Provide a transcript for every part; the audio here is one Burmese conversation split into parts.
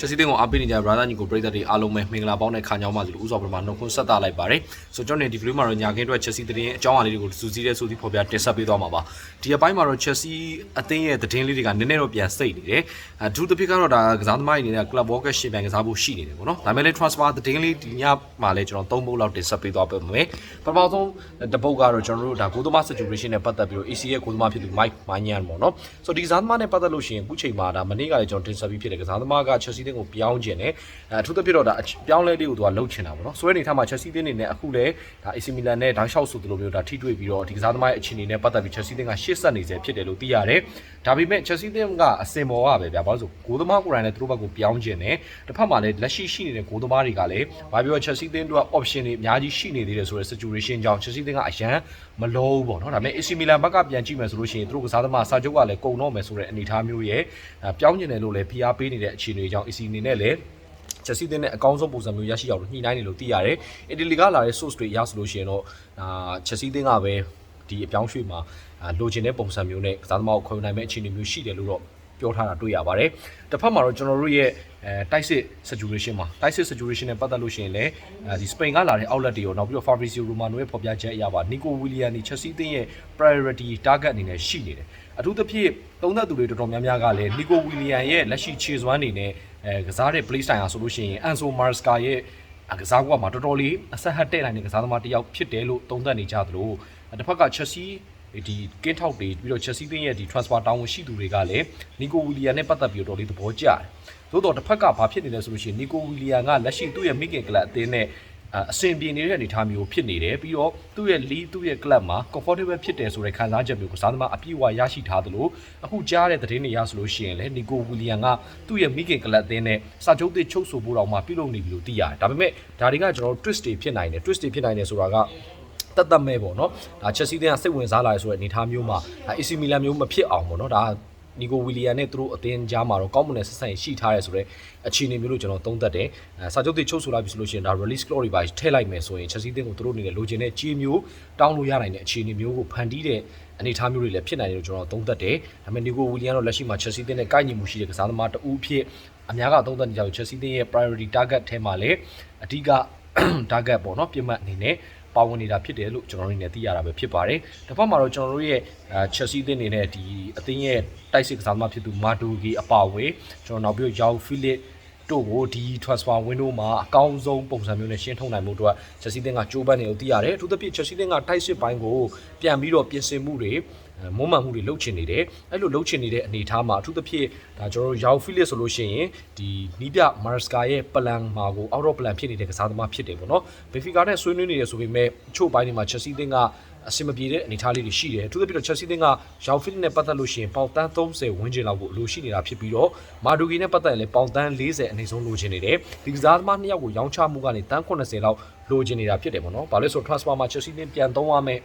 ချက်စီတင်းကိုအားပေးနေကြ brother ညီကိုပရိသတ်တွေအားလုံးပဲမင်္ဂလာပေါင်းတဲ့ခါညောင်းပါစီလို့ဥစွာပထမနှုတ်ခွန်းဆက်သလိုက်ပါတယ်ဆိုတော့ကျွန်တော်နေဒီ video မှာတော့ညာခင်းအတွက်ချက်စီတင်းအကြောင်းအရာလေးတွေကိုစူးစီးတဲ့စူးစီးဖော်ပြတင်ဆက်ပေးသွားမှာပါဒီအပိုင်းမှာတော့ချက်စီအသင်းရဲ့သတင်းလေးတွေကနည်းနည်းတော့ပြန်စိတ်နေတယ်အထူးသဖြင့်ကတော့ဒါကစားသမားတွေအနေနဲ့ club walker ရှင်ပြန်ကစားဖို့ရှိနေတယ်ပေါ့နော်ဒါပေမဲ့လည်း transfer သတင်းလေးဒီညမှာလည်းကျွန်တော်၃ပုတ်လောက်တင်ဆက်ပေးသွားပေးမယ်ပထမဆုံးတစ်ပုတ်ကတော့ကျွန်တော်တို့ဒါကိုသမား situation နဲ့ပတ်သက်ပြီးတော့ AC ရဲ့ကိုသမားဖြစ်သူ Mike Manyan ပေါ့နော်ဆိုတော့ဒီကစားသမားနဲ့ပတ်သက်လို့ရှိရင်အခုချိန်မှာဒါမနေ့ကလည်းကျွန်တော်တင်ဆက်ပြီးဖြစ်တဲ့ကစားသမားက Chelsea တင်းကိုပြောင်းကျင်တယ်အဲအထူးသဖြင့်တော့ဒါပြောင်းလဲလေးကိုသူကလှုပ်ချင်တာပေါ့နော်ဆိုတဲ့အနေထားမှာ Chelsea တင်းနေနဲ့အခုလည်းဒါ AC Milan နဲ့ဓာတ်လျှောက်ဆိုသလိုမျိုးဒါထိတွေ့ပြီးတော့ဒီကစားသမားရဲ့အခြေအနေနဲ့ပတ်သက်ပြီး Chelsea တင်းကရှေ့ဆက်နေစေဖြစ်တယ်လို့သိရတယ် ဒါပေမဲ့ Chelsea တင်းကအစင်ပေါ်ကပဲဗျာဘာလို့ဆိုဂိုးသမားကိုယ်တိုင်လည်းသူတို့ဘက်ကိုပြောင်းကျင်တယ်တစ်ဖက်မှာလည်းလက်ရှိရှိနေတဲ့ဂိုးသမားတွေကလည်းဘာပြော Chelsea တင်းတို့က option တွေအများကြီးရှိနေသေးတယ်ဆိုတဲ့ situation ကြောင့် Chelsea တင်းကအရန်မလို့ပေါ့နော်ဒါပေမဲ့ AC Milan ဘက်ကပြန်ကြည့်မယ်ဆိုလို့ရှိရင်သူတို့ကစားသမားစာချုပ်ကလည်းကုံတော့မယ်ဆိုတဲ့အနေအထားမျိုးရဲ့ပြောင်းကျင်တယ်လို့လည်းဖိအားပေးနေတဲ့အခြေအနေကြောင့် AC အနေနဲ့လည်းချက်စီတင်တဲ့အကောင်းဆုံးပုံစံမျိုးရရှိအောင်လို့ညှိနှိုင်းနေလို့သိရတယ်။အီတလီကလာတဲ့ source တွေရဆိုလို့ရှိရင်တော့အာချက်စီတင်ကပဲ ဒီအပြောင်းရွှေ့မှာလိုချင်တဲ့ပုံစံမျိုးနဲ့ကစားသမားကိုခေါ်နိုင်မဲ့အခြေအနေမျိုးရှိတယ်လို့တော့ပြောထားတာတွေ့ရပါတယ်။တစ်ဖက်မှာတော့ကျွန်တော်တို့ရဲ့အဲတိုက်စစ် situation မှာတိုက်စစ် situation နဲ့ပတ်သက်လို့ရှိရင်လည်းအဲဒီ Spain ကလာတဲ့ outlet တွေရောနောက်ပြီးတော့ Fabrizio Romano ရဲ့ဖော်ပြချက်အရပါ Nico Williams ဒီ Chelsea အသင်းရဲ့ priority target အနေနဲ့ရှိနေတယ်။အထူးသဖြင့်သုံးသက်သူတွေတော်တော်များများကလည်း Nico Williams ရဲ့လက်ရှိခြေစွမ်းအနေနဲ့အဲကစားတဲ့ play style ဟာဆိုလို့ရှိရင် Anso Maresca ရဲ့ကစားကွက်မှာတော်တော်လေးအဆက်ဟတ်တဲ့နိုင်တဲ့ကစားသမားတစ်ယောက်ဖြစ်တယ်လို့သုံးသပ်နေကြသလို တစ်ဖက်က Chelsea ဒီကင်းထောက်တွေပြီးတော့ Chelsea တင်းရဲ့ဒီ transfer တောင်းဝန်ရှိသူတွေကလည်း Nico Williams နဲ့ပတ်သက်ပြီးတော့တော်လေးသဘောကျတယ်။သို့တော့တစ်ဖက်ကဘာဖြစ်နေလဲဆိုလို့ရှိရင် Nico Williams ကလက်ရှိသူ့ရဲ့ Mikel ကလပ်အသင်းနဲ့အဆင်ပြေနေတဲ့အနေအထားမျိုးဖြစ်နေတယ်ပြီးတော့သူ့ရဲ့ league သူ့ရဲ့ club မှာ comfortable ဖြစ်တယ်ဆိုတဲ့ခံစားချက်မျိုးကစားသမားအပြည့်အဝရရှိထားသလိုအခုကြားတဲ့သတင်းတွေရဆိုလို့ရှိရင်လည်း Nico Williams ကသူ့ရဲ့ Mikel ကလပ်အသင်းနဲ့စာချုပ်သစ်ချုပ်ဆိုဖို့တောင်မှပြုလုပ်နေပြီလို့သိရတယ်ဒါပေမဲ့ဒါတွေကကျွန်တော်တို့ twist တွေဖြစ်နိုင်တယ် twist တွေဖြစ်နိုင်တယ်ဆိုတာက တတ်တတ်မဲ့ပေါ့နော်ဒါချက်စီးတဲ့စိတ်ဝင်စားလာရဆိုတဲ့အနေအထားမျိုးမှာဒါ AC Milan မျိုးမဖြစ်အောင်ပေါ့နော်ဒါနီကိုဝီလီယန်နဲ့သူတို့အသင်းကြားမှာတော့ကောင်းမွန်တဲ့ဆက်ဆံရေးရှိထားရဲဆိုတော့အခြေအနေမျိုးလို့ကျွန်တော်သုံးသပ်တယ်အဲစာချုပ်တွေချုပ်ဆိုလိုက်ပြီဆိုလို့ရှိရင်ဒါ release clause တွေပါထည့်လိုက်မယ်ဆိုရင် Chelsea အသင်းကိုသူတို့အနေနဲ့လိုချင်တဲ့ကြီးမျိုးတောင်းလို့ရနိုင်တဲ့အခြေအနေမျိုးကိုဖန်တီးတဲ့အနေအထားမျိုးတွေလည်းဖြစ်နိုင်တယ်လို့ကျွန်တော်သုံးသပ်တယ်ဒါပေမဲ့နီကိုဝီလီယန်တော့လက်ရှိမှာ Chelsea အသင်းနဲ့ကိုက်ညီမှုရှိတဲ့ကစားသမားတဦးဖြစ်အများကသုံးသပ်နေကြတယ် Chelsea အသင်းရဲ့ priority target ထဲမှာလည်းအဓိက target ပေါ့နော်ပြစ်မှတ်အနေနဲ့ ပါဝင်နေတာဖြစ်တယ်လို့ကျွန်တော်တို့နေသိရတာပဲဖြစ်ပါတယ်။တစ်ဖက်မှာတော့ကျွန်တော်တို့ရဲ့အဲ Chelsea အသင်းအနေနဲ့ဒီအသင်းရဲ့တိုက်စစ်ကစားသမားဖြစ်သူမာဒူဂီအပါအဝင်ကျွန်တော်နောက်ပြီးရောင်ဖီလစ်တို့ကိုဒီ transfer window မှာအကောင်းဆုံးပုံစံမျိုးနဲ့ရှင်းထုတ်နိုင်မှုတို့က Chelsea သင်းကကြိုးပမ်းနေလို့သိရတယ်အထူးသဖြင့် Chelsea သင်းကတိုက်စစ်ပိုင်းကိုပြန်ပြီးတော့ပြင်ဆင်မှုတွေ မုံမှန်မှုတွေလှုပ်ချင်နေတယ်အဲ့လိုလှုပ်ချင်နေတဲ့အနေအထားမှာအထူးသဖြင့်ဒါကျွန်တော်တို့ရောင်ဖီလစ်ဆိုလို့ရှိရင်ဒီနီးပြမာစကာရဲ့ပလန်မှာကို out of plan ဖြစ်နေတဲ့ကစားသမားဖြစ်တယ်ပေါ့နော်ဘီဖီကာနဲ့ဆွေးနွေးနေတယ်ဆိုပေမဲ့အချို့ပိုင်းတွေမှာ Chelsea သင်းကအဆင်မပြေတဲ့အနေအထားလေးတွေရှိတယ်အထူးသဖြင့်တော့ Chelsea သင်းကရောင်ဖီလစ်နဲ့ပတ်သက်လို့ရှိရင်ပေါင်တန်း30ဝန်းကျင်လောက်ကိုအလိုရှိနေတာဖြစ်ပြီးတော့မာဒူဂီနဲ့ပတ်သက်ရင်လည်းပေါင်တန်း40အနေဆုံးလိုချင်နေတယ်ဒီကစားသမားနှစ်ယောက်ကိုရောင်းချမှုကနေတန်း80လောက်လိုချင်နေတာဖြစ်တယ်ပေါ့နော်ဘာလို့လဲဆိုတော့ transfer မှာ Chelsea သင်းပြန်သုံးရမယ်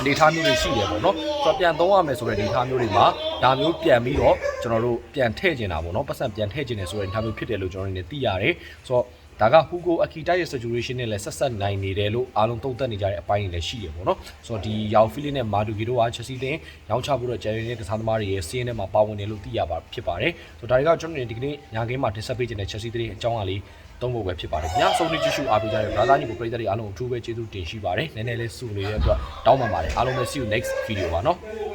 အနေထားမျိုးတွေရှိတယ်ပေါ့နော်ဆိုတော့ပြန်သုံးရမယ်ဆိုတဲ့အနေထားမျိုးတွေမှာဒါမျိုးပြန်ပြီးတော့ကျွန်တော်တို့ပြန်ထည့်ကျင်တာပေါ့နော်ပတ်စံပြန်ထည့်ကျင်တယ်ဆိုတဲ့အနေထားမျိုးဖြစ်တယ်လို့ကျွန်တော်တို့နေသိရတယ်ဆိုတော့ဒါကဟူကိုအကီတိုက်ရဲ့ situation နဲ့လည်းဆက်ဆက်နိုင်နေတယ်လို့အားလုံးသုံးသပ်နေကြတဲ့အပိုင်းတွေလည်းရှိတယ်ပေါ့နော်ဆိုတော့ဒီယောင်ဖီလစ်နဲ့မာဒူဂီတို့ကချက်စီတင်ရောင်းချဖို့တော့ဂျယ်ရီနဲ့တခြားသမားတွေရဲ့စီးရင်ထဲမှာပါဝင်တယ်လို့သိရပါဖြစ်ပါတယ်ဆိုတော့ဒါတွေကကျွန်တော်တို့ဒီကနေ့ညာကင်းမှာတင်ဆက်ပေးခြင်းတဲ့ချက်စီတင်အကြောင်းအရာလေး သုံးဖို့ပဲဖြစ်ပါတယ်။ညဆုံးနေကြည့်ရှုအားပေးကြတဲ့ဗလာသားညီကိုပရိသတ်တွေအားလုံးအထူးပဲကျေးဇူးတင်ရှိပါတယ်။နည်းနည်းလေးစုနေတဲ့အတွက်တောင်းပန်ပါတယ်။အားလုံးပဲ see you next video ပါနော်။